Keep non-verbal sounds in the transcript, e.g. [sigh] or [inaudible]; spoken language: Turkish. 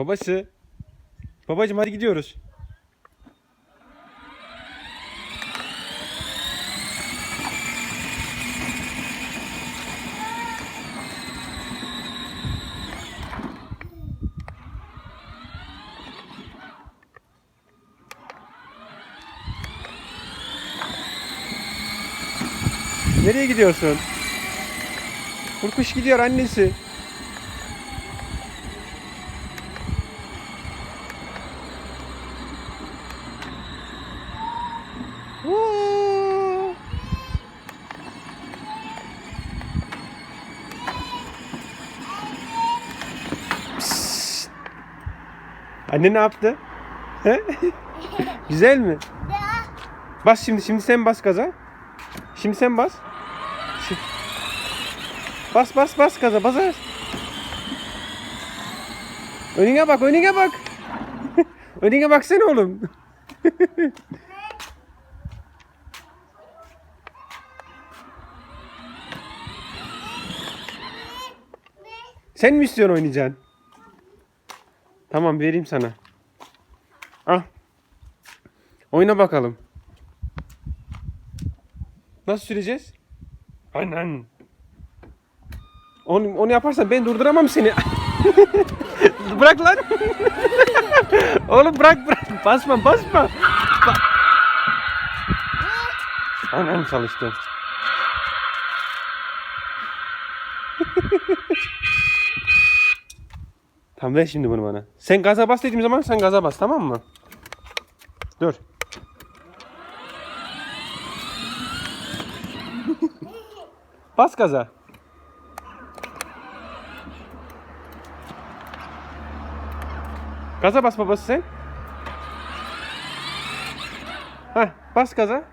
Babası. Babacım hadi gidiyoruz. Nereye gidiyorsun? Kurkuş gidiyor annesi. Anne ne yaptı? He? [laughs] Güzel mi? Bas şimdi, şimdi sen bas gaza. Şimdi sen bas. Şi- Bas bas bas gaza bas. bas. Önüne bak, önüne bak. [laughs] önüne baksana oğlum. [laughs] Sen mi istiyorsun oynayacaksın? Tamam vereyim sana. Al. Oyna bakalım. Nasıl süreceğiz? Aynen. Onu, onu yaparsan ben durduramam seni. [laughs] bırak lan. [laughs] Oğlum bırak bırak. Basma basma. Ba Anam çalıştı. [laughs] tamam ver şimdi bunu bana. Sen gaza bas dediğim zaman sen gaza bas tamam mı? Dur. [laughs] Bas gaza. Gaza bas babası sen. Heh, bas gaza.